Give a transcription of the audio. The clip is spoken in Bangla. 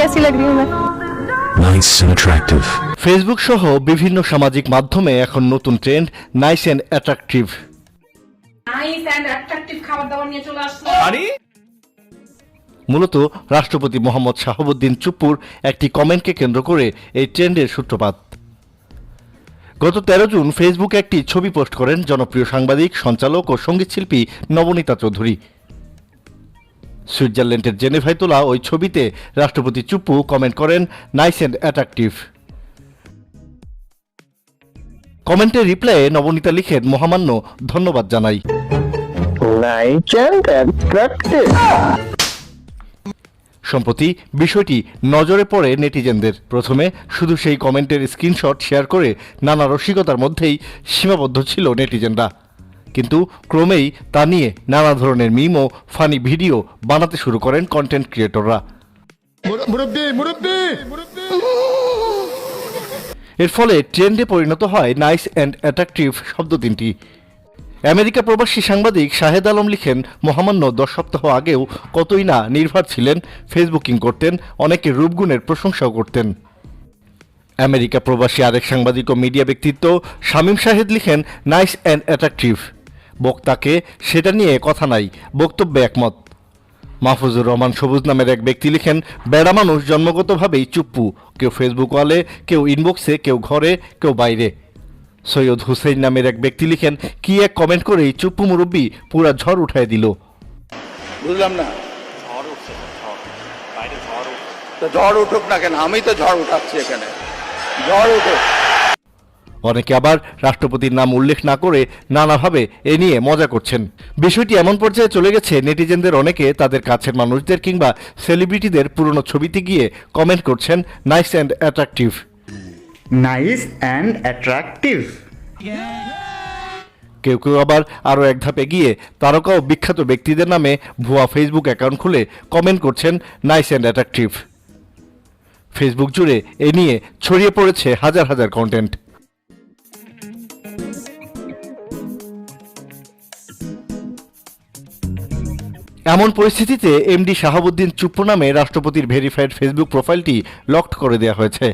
कैसी लग रही हूँ मैं Nice and attractive. ফেসবুক সহ বিভিন্ন সামাজিক মাধ্যমে এখন নতুন trend nice and attractive nice and attractive খাবার দাবার নিয়ে চলে আসলো মূলত রাষ্ট্রপতি মোহাম্মদ শাহাবুদ্দিন চুপ্পুর একটি কমেন্টকে কেন্দ্র করে এই ট্রেন্ডের সূত্রপাত গত তেরো জুন ফেসবুকে একটি ছবি পোস্ট করেন জনপ্রিয় সাংবাদিক সঞ্চালক ও সঙ্গীতশিল্পী নবনীতা চৌধুরী সুইজারল্যান্ডের জেনেভায় তোলা ওই ছবিতে রাষ্ট্রপতি চুপ্পু কমেন্ট করেন নাইস অ্যান্ড অ্যাট্রাকটিভ কমেন্টের রিপ্লাইয়ে নবনীতা লিখেন মহামান্য ধন্যবাদ জানাই. সম্প্রতি বিষয়টি নজরে পড়ে নেটিজেনদের। প্রথমে শুধু সেই কমেন্টের স্ক্রিনশট শেয়ার করে নানা রসিকতার মধ্যেই সীমাবদ্ধ ছিল নেটিজেনরা। কিন্তু ক্রমেই তা নিয়ে নানা ধরনের মিম ও ফানি ভিডিও বানাতে শুরু করেন কন্টেন্ট ক্রিয়েটররা এর ফলে ট্রেন্ডে পরিণত হয় নাইস অ্যান্ড অ্যাট্রাকটিভ শব্দ তিনটি। আমেরিকা প্রবাসী সাংবাদিক শাহেদ আলম লিখেন মহামান্য দশ সপ্তাহ আগেও কতই না নির্ভর ছিলেন ফেসবুকিং করতেন অনেকে রূপগুণের প্রশংসাও করতেন। আমেরিকা প্রবাসী আরেক সাংবাদিক ও মিডিয়া ব্যক্তিত্ব শামীম শাহেদ লিখেন নাইস অ্যান্ড অ্যাট্রাকটিভ বক্তাকে সেটা নিয়ে কথা নাই বক্তব্যে একমত। মাহফুজুর রহমান সবুজ নামের এক ব্যক্তি লিখেন বেড়া মানুষ জন্মগতভাবেই চুপ্পু। কেউ ফেসবুক ওয়ালে কেউ ইনবক্সে কেউ ঘরে কেউ বাইরে। সৈয়দ হুসেইন নামের এক ব্যক্তি লিখেন কি এক কমেন্ট করেই চুপ্পু মুরব্বী পুরা ঝড় উঠায় দিল। বুঝলাম না। তো ঝড় উঠুক না কেন? আমি তো ঝড় উঠাচ্ছি এখানে। ঝড় উঠুক। অনেকে আবার রাষ্ট্রপতির নাম উল্লেখ না করে নানাভাবে এ নিয়ে মজা করছেন। বিষয়টি এমন পর্যায়ে চলে গেছে নেটিজেনদের অনেকে তাদের কাছের মানুষদের কিংবা সেলিব্রিটিদের পুরনো ছবিতে গিয়ে কমেন্ট করছেন nice and attractive nice and attractive. কেউ কেউ আবার আরও এক ধাপে গিয়ে তারকা ও বিখ্যাত ব্যক্তিদের নামে ভুয়া ফেসবুক অ্যাকাউন্ট খুলে কমেন্ট করছেন নাইস অ্যান্ড অ্যাট্রাকটিভ ফেসবুক জুড়ে এ নিয়ে ছড়িয়ে পড়েছে হাজার হাজার কন্টেন্ট এমন পরিস্থিতিতে এমডি শাহাবুদ্দিন চুপ্পু নামে রাষ্ট্রপতির ভেরিফাইড ফেসবুক প্রোফাইলটি লকড করে দেওয়া হয়েছে।